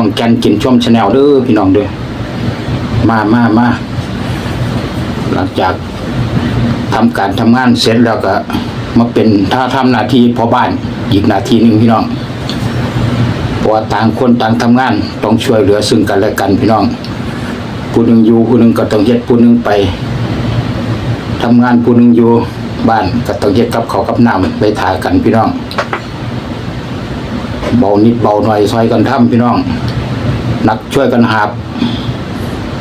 น้องแกนกินชมชาแนลเด้อพี่น้องเด้อมามามาหลังจากทำการทำงานเสร็จแล้วก็ มาเป็นถ้าทำหน้าที่พอบ้านอีกหน้าที่หนึ่งพี่น้องเพราะต่างคนต่างทำงานต้องช่วยเหลือซึ่งกันและกันพี่น้องผู้หนึ่งอยู่ผู้หนึ่งก็ต้องเฮ็ดผู้หนึ่งไปทำงานผู้หนึ่งอยู่บ้านก็ต้องเฮ็ดกับเขากับน้ำไปถ่ายกันพี่น้องเบานิดเบาหน่อยซอยกันทำพี่น้อง นักช่วยกันหาบ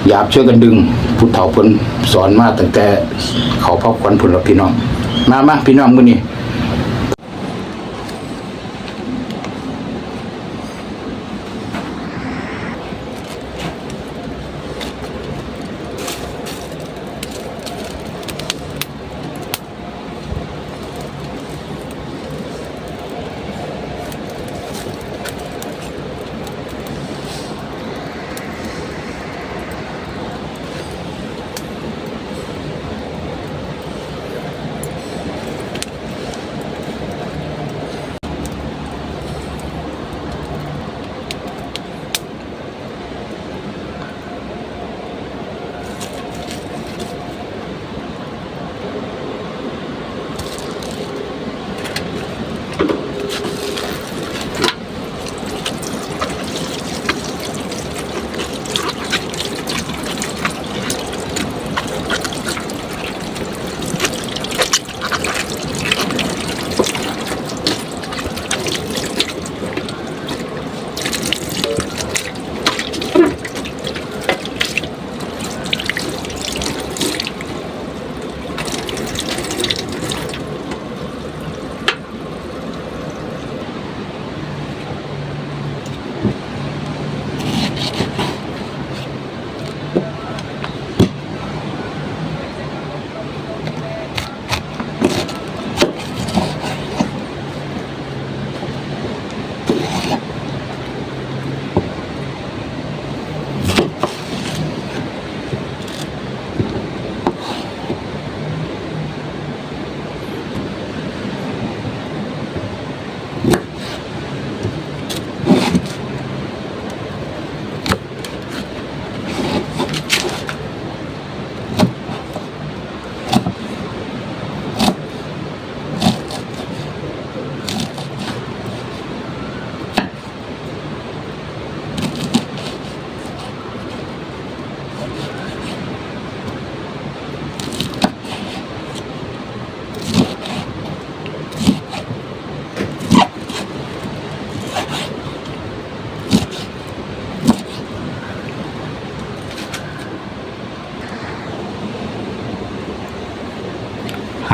หยาบช่วยกันดึงผู้เฒ่าเพนสอนมาตั้งแต่เขาพ่อควันผลละพี่น้อง มามาพี่น้องมื้อนี้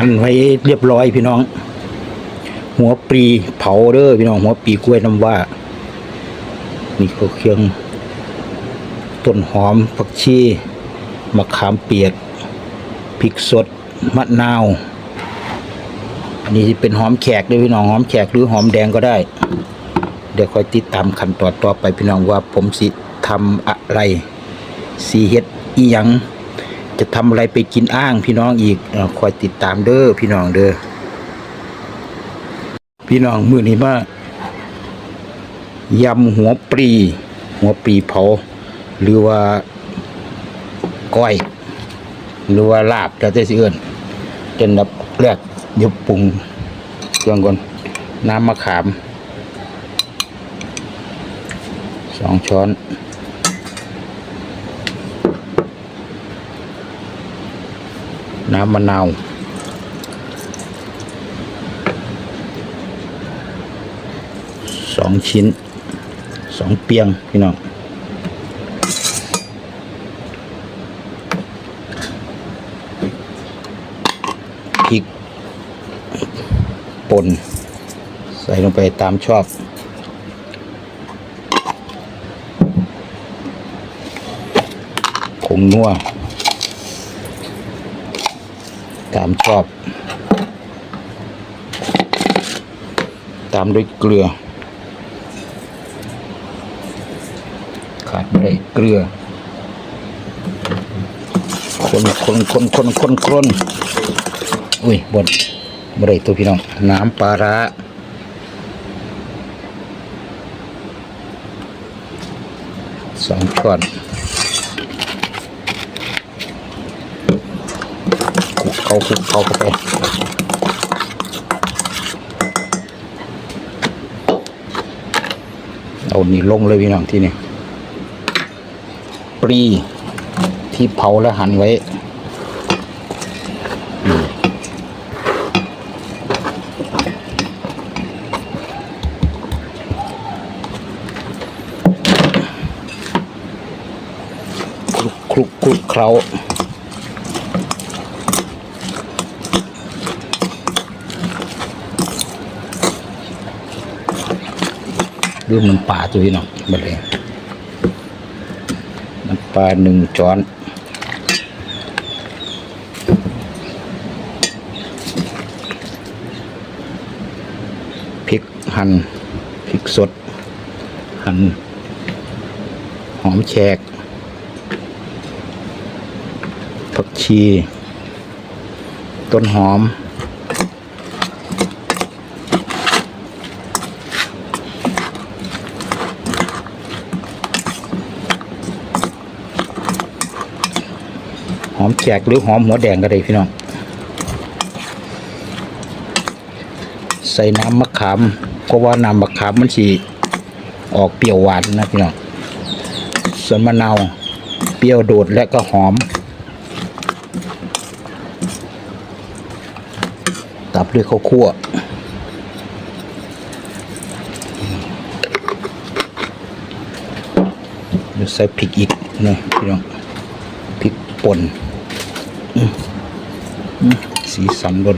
หั่นไว้เรียบร้อยพี่น้อง หัวปลีเผาเด้อพี่น้องหัวปลีกล้วยน้ำว่านี่ก็เครื่องต้นหอมผักชีมะขามเปียกพริกสดมะนาวอันนี้เป็นหอมแขกเด้วยพี่น้องหอมแขกหรือหอมแดงก็ได้ เดี๋ยวคอยติดตามขั้นตอนต่อไปพี่น้องว่าผมสิทำอะไรสีเฮ็ดอีหยัง จะทำอะไรไปกินอ้างพี่น้องอีกอคอยติดตามเด้อพี่น้องเด้อพี่น้องมื้อนี้มายำหัวปลีหัวปลีเผา หรือว่าก้อย หรือว่าลาบแล้วแต่สิเอิ้นจนดับแรกเดี๋ยวปรุงเครื่องก่อนน้ำมะขามสองช้อน น้ำมะนาวสองชิ้นสองเปียงพี่น้องพริกป่นใส่ลงไปตามชอบ ผงนัว ตามชอบ ตามด้วยเกลือ ขาดไม่ได้เกลือ คนคนคนคนคนคนอุ้ยบนไม่ได้ตัวพี่น้อง น้ำปลาร้าสองช้อนคลุก เขาคุกเขาเข้าไปเอานี่ลงเลยพี่น้องที่นี่ปรีที่เผาแล้วหั่นไว้ ดูน้ำปลาตัวพี่น้องมาเลยน้ำปลาหนึ่งช้อนพริกหั่นพริกสด หั่นหอมแขกผักชี ต้นหอม หอมแข กหรือหอมหัวแดงก็ได้พี่น้อง ใส่น้ำมะขามเพราะว่าน้ำมะขามมันสีออกเปรี้ยวหวานนะพี่น้อง ส่วนมะนาวเปรี้ยวโดดและก็หอม ตับด้วยข้าวคั่วใส่พริกอีกนะพี่น้องพริกป่น สีสันบน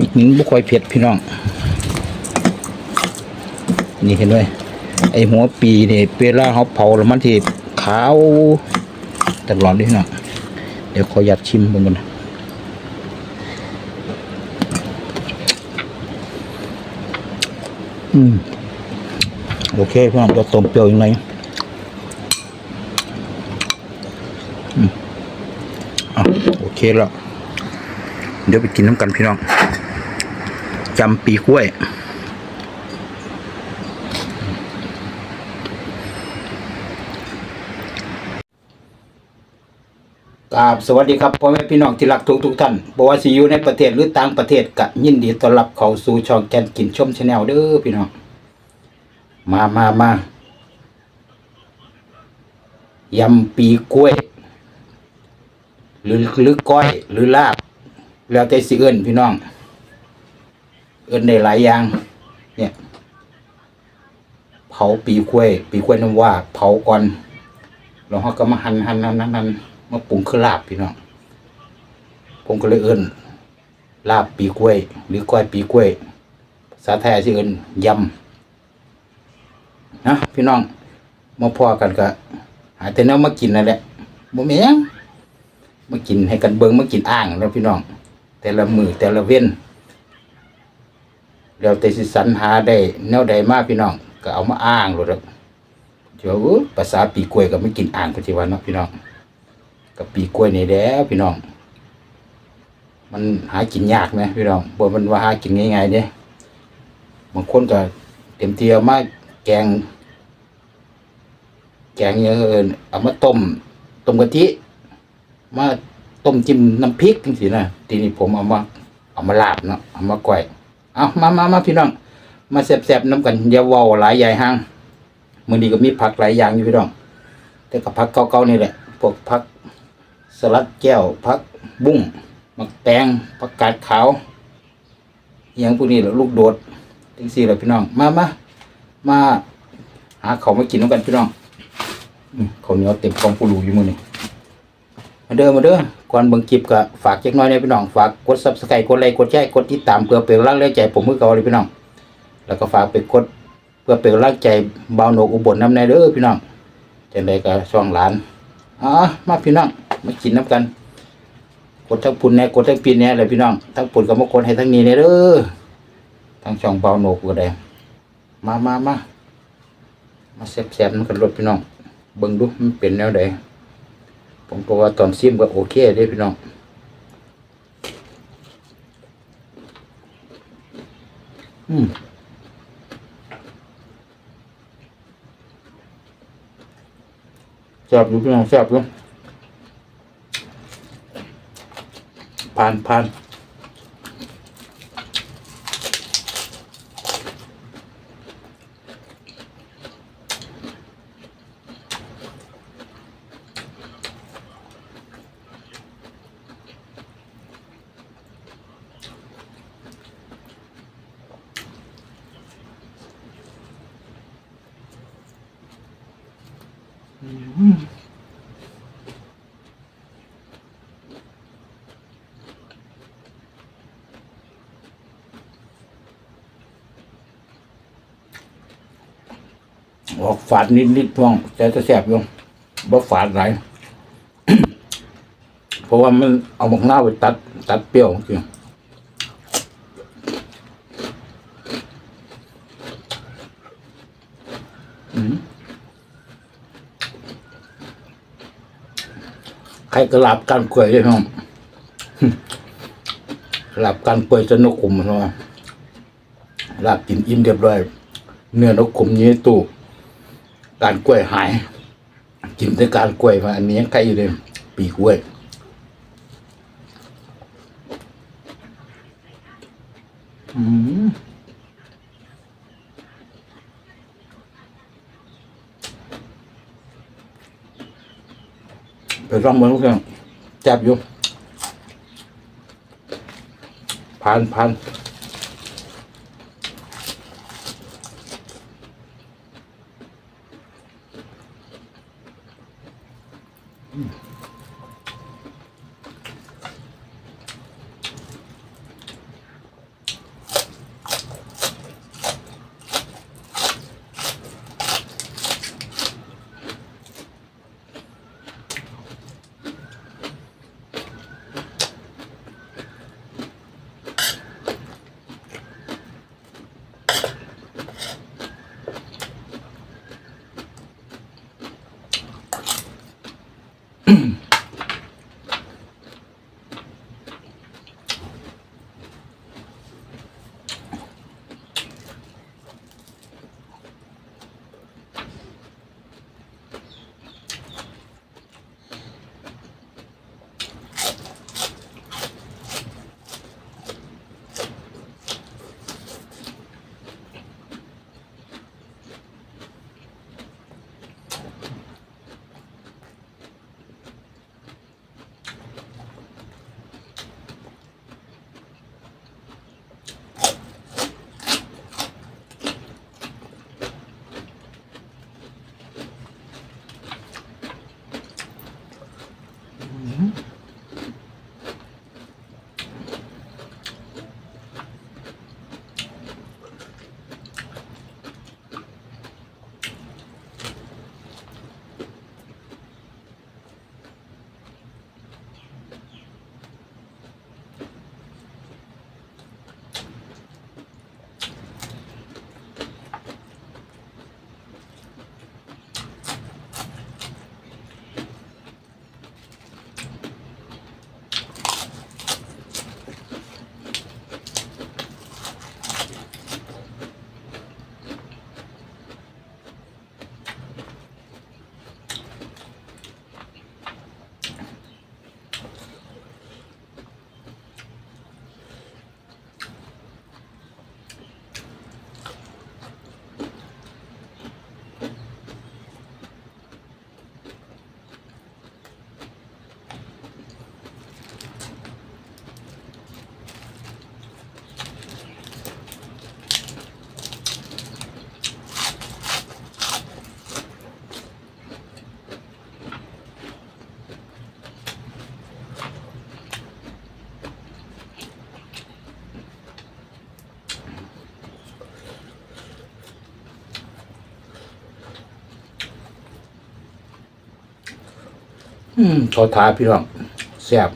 อีกหนึ่งบุคอยเผ็ดพี่น้อง นี่เห็นไหมไอหัวปีนี่เวลาเขาเผาแล้วมันที่ขาวตลอดเลยพี่น้อง เดี๋ยวขออยากชิมบิ่งกันนอืม โอเคพี่น้องจะต้มเปรี้ยวยังไงอืมอะ โอเคแล้วเดี๋ยวไปกินน้ำกันพี่น้องจำปีกล้วยกราบสวัสดีครับพ่อแม่พี่น้องที่รักทุกทุกท่านบอกว่าสิอยู่ในประเทศหรือต่างประเทศกะยินดีต้อนรับเข้าสู่ช่องแกนกินชมชาแนลเด้อพี่น้องมามามา ยำปีกล้วย หรือหรือก้อย หรือลาบ แล้วแต่สิเอิ้นพี่น้อง เอิ้นได้หลายอย่าง เนี่ย เผาปีกล้วย ปีกล้วยน้ำว่า เผาก่อนแล้วเขาก็มาหั่นหั่นหั่นหั่นหั่นมาปรุงคือลาบพี่น้องผมก็เลยเอิ้นลาบปีกล้วย หรือก้อยปีกล้วยภาษาไทยสิเอิ้นยำนะพี่น้องมาพอกันก็หาแต่แนวมากินนั่นแหละบ่แม่ง มากินให้กันเบิงมากินอ่างแล้วพี่น้อง แต่ละมือแต่ละเว้นแล้วแต่สิสรรหาได้แนวใดมากพี่น้อง ก็เอามาอ้างโลดแล้วเดี๋ยวภาษาปีกล้วยก็ไม่กินอ่างปัจจุบันเนาะพี่น้องกับปีกล้วยนี่แล้วพี่น้อง มันหากินยากไหมพี่น้องบ่มันว่าหากินง่ายๆเด้บางคนก็เต็มเทียวมากแกง แกงอย่างอื่นเอามาต้มต้มกะทิ มาต้มจิ้มน้ำพริกจังซี่นะทีนี้ผมเอามาเอามาลาบเนาะเอามาก้อยเอามามามาพี่น้อง มาแซ่บๆน้ำกันยาวาหลายใหญ่ห้างมื้อนี้ก็มีผักหลายอย่างอยู่พี่น้อง แต่ก็ผักเก่าๆนี่แหละพวกผักสลัดแก้วผักบุ้งมักแตงผักกาดขาวอย่างพวกนี้แหละลูกโดดจังซี่แหละพี่น้อง มามามาหาเขามากินน้ำกันพี่น้องเขาเหนียวเต็มกองปูรูอยู่มือนี่ มาเด้อมาเด้อก่อนเบิ่งคลิปก็ฝากเล็กน้อยนะพี่น้องฝากกด subscribe กดไลค์กดแชร์กดติดตามเพื่อเป็นกำลังใจผมมือเก่าเลยพี่น้อง แล้วก็ฝากไปกดเพื่อเป็นกำลังใจเบาวโหนกอุบลน้ำในเด้อพี่น้องจังใดก็ช่องหลานอ๋อมาพี่น้องมากินน้ำกันกดทั้งปุ่นแหน่กดทั้งปีนแหน่เลยพี่น้องทั้งปุ่นก็มากดให้ทั้งนี้เนี่ยเด้อทั้งช่องเบาวโหนกก็ได้มามามามาแซ่บๆน้ำกันรถพี่น้องเบิ่งดูมันเป็นแนวใด ผมบอกว่าตอนซิมก็โอเคได้พี่น้องอืมแซ่บอยู่พี่น้องแซ่บอยู่ผ่านผ่านาดนิดนิดพ่องแต่จะแซ่บอยู่บ่ฝาดหลายเพราะว่ามันเอาหมกหน้าวไปตัด ตัดเปรี้ยวจริงใครกระลาบกันกล้วยด้วยน้องกระลาบกันกล้วยจะนกขุมมันว่าลาบกินอิ่มเรียบร้อย เนื้อนกขุมอยี่ในตู้ การกล้วยหาย กินแต่การกล้วยมาอันนี้ยังใกล้อยู่เลย ปีกล้วยอืมไปร่องเมืองเพื่อนจับอยู่ผ่านผ่าน อืมขอท้าพี่น้องแซ่บ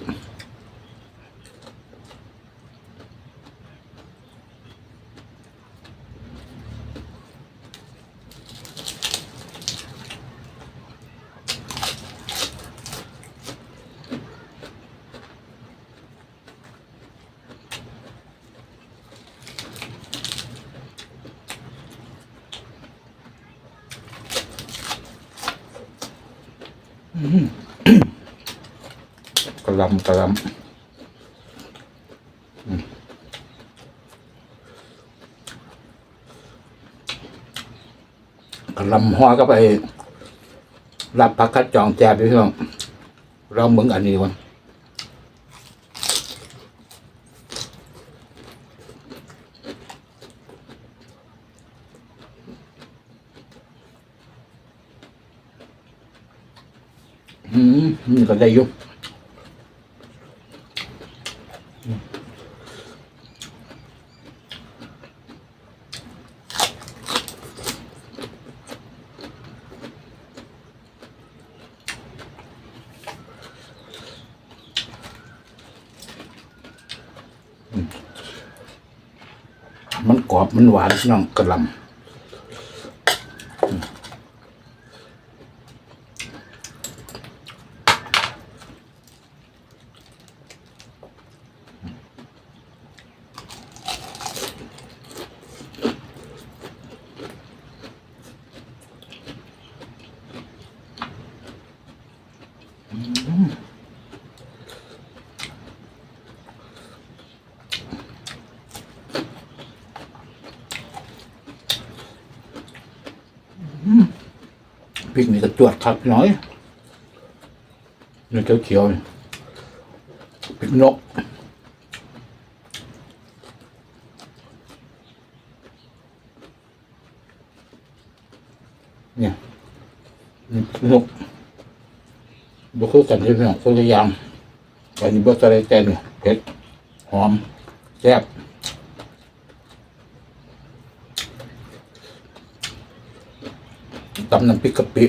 ลำกลำหัวก็ไป รับพักคัดจองแจบพี่น้องเราเหมือนอันนี้วันอืมนี่ก็ได้อยุ มันกรอบมันหวานน้องกระลำ พริกนี่ก็จวดครับน้อยเขียวเขียวๆนี่พริกนกเนี่ยนี่พริกนกบุคือกันที่พี่น้องคนละอย่างอันนี้เบอร์สไลด์แกนเนี่ยเผ็ดหอมแซ่บ ตำน้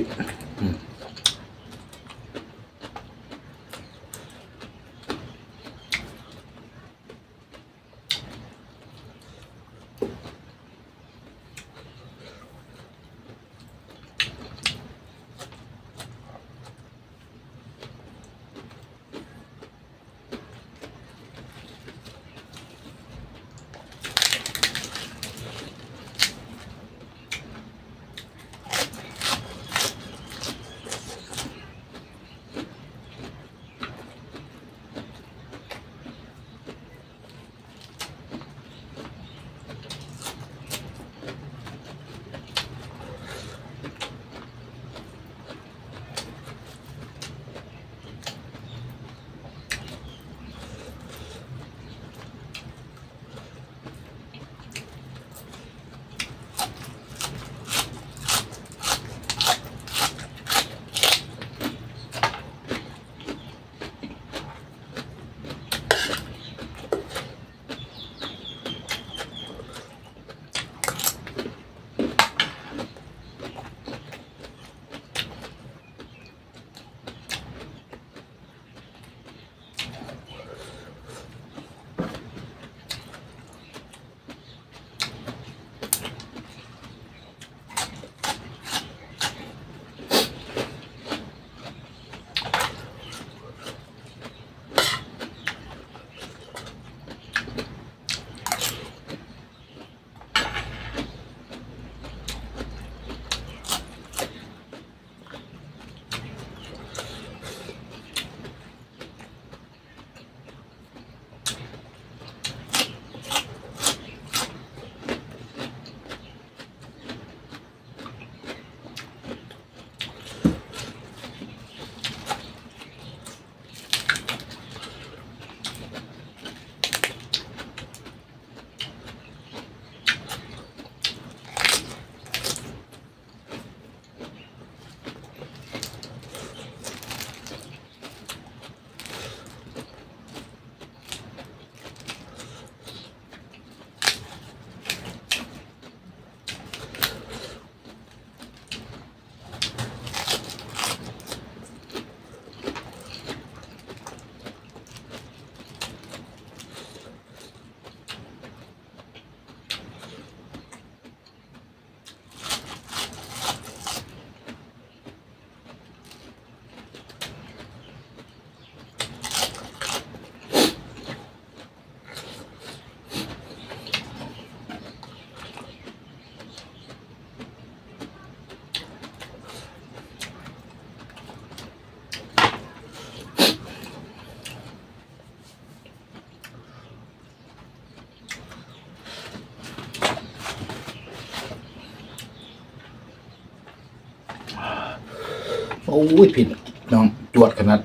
โอ้ยผิดน้องจวดขนาด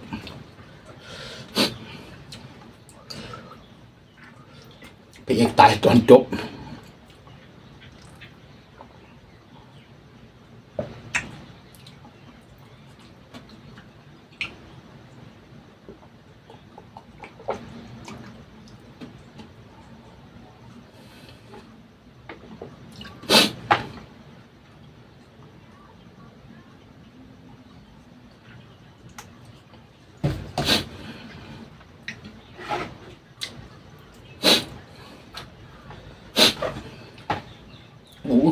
พี่เอกตายตอนจบ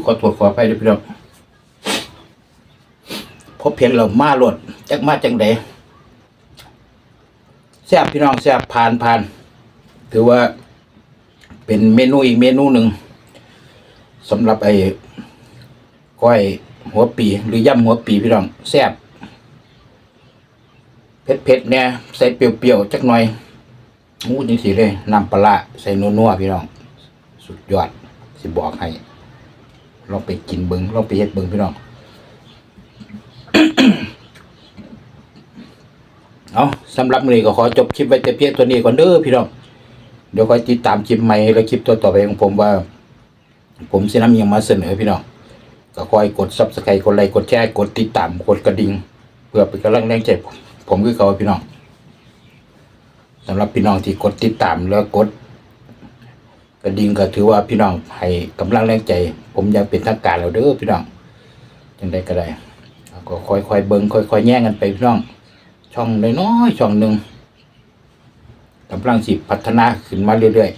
ขอตรวจขอไปด้อพี่น้องพบเพียงเรามาหลดจักมาจังใดแซ่บพี่น้องแซ่บผ่านผ่านถือว่าเป็นเมนูอีกเมนูหนึ่งสำหรับไอ้ก้อยหัวปีหรือย่ำหัวปีพี่น้องแซ่บเผ็ดเผ็ดๆเนี่ยใส่เปรี้ยวๆจักหน่อยมูจริงสิเลยน้ำปลาร้าใส่นัวๆพี่น้อง สุดยอด สิบอกให้ ลองไปกินเบิงลองไปเฮ็ดเบิงพี่น้องเอาสำหรับมือนี้ก็ขอจบคลิปไว้แต่เพียงเท่านี้ก่อนเด้อพี่น้องเดี๋ยวคอยติดตามคลิปใหม่และคลิปตัวต่อไปของผมว่า ผมสินำอิหยังมาเสนอพี่น้องก็คอยกด Subscribe กดไลค์กดแชร์กดติดตามกดกระดิ่งเพื่อเป็นกำลังแรงใจผมผมคือเขาพี่น้องสำหรับพี่น้องที่กดติดตามแล้วกด กระดิ่งก็ถือว่าพี่น้องให้กำลังแรงใจ ผมยังเป็นทางการแล้วเด้อพี่น้องจังได้ก็ได้ก็ค่อยๆเบิ่งค่อยๆแย่งกันไปพี่น้อง ช่องน้อยๆช่องหนึ่งกำลังสิพัฒนาขึ้นมาเรื่อย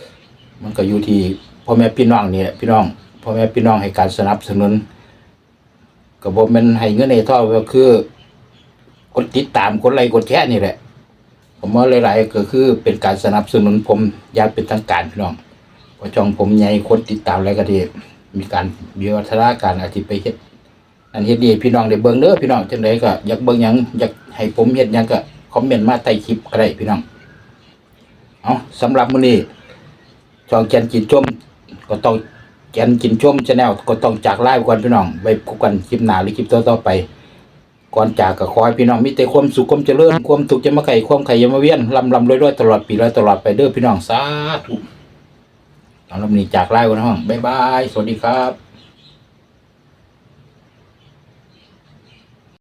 ๆ มันก็อยู่ที่พ่อแม่พี่น้องนี่แหละพี่น้องพ่อแม่พี่น้องให้การสนับสนุนก็บ่แม่นให้เงินในท่อก็คือ กดติดตามกดไลค์กดแชร์นี่แหละ ผมว่าหลาย ๆ ก็คือเป็นการสนับสนุนผมอยากเป็นทางการพี่น้องเพอช่องผมใหญ่คนติดตามอะไรก็ดีมีการมีวัฒนาการอาทิไปเฮ็ดอันเฮ็ดดีพี่น้องได้เบิ่งเด้อพี่น้องจังไดก็อยากเบิ่งหยังอยากให้ผมเฮ็ดหยังก็คอมเมนต์มาใต้คลิปก็ได้พี่น้องเอาสำหรับมื้อนี้ช่องแกนกินชมก็ต้องแกนกินชมชาแนลก็ต้องจากไลาไปก่อนพี่น้องไว้พบกันคลิปหน้าหรือคลิปต่อๆไป ก่อนจากก็ขอให้พี่น้องมีแต่ความสุขความเจริญความทุกข์จะมาไข่ความไข่ยามาเวียนลำลำรวยรวยตลอดปีและตลอดไปเด้อพี่น้องสาธุเอาลำนี้จากไล่กันห้องบ๊ายบาย สวัสดีครับ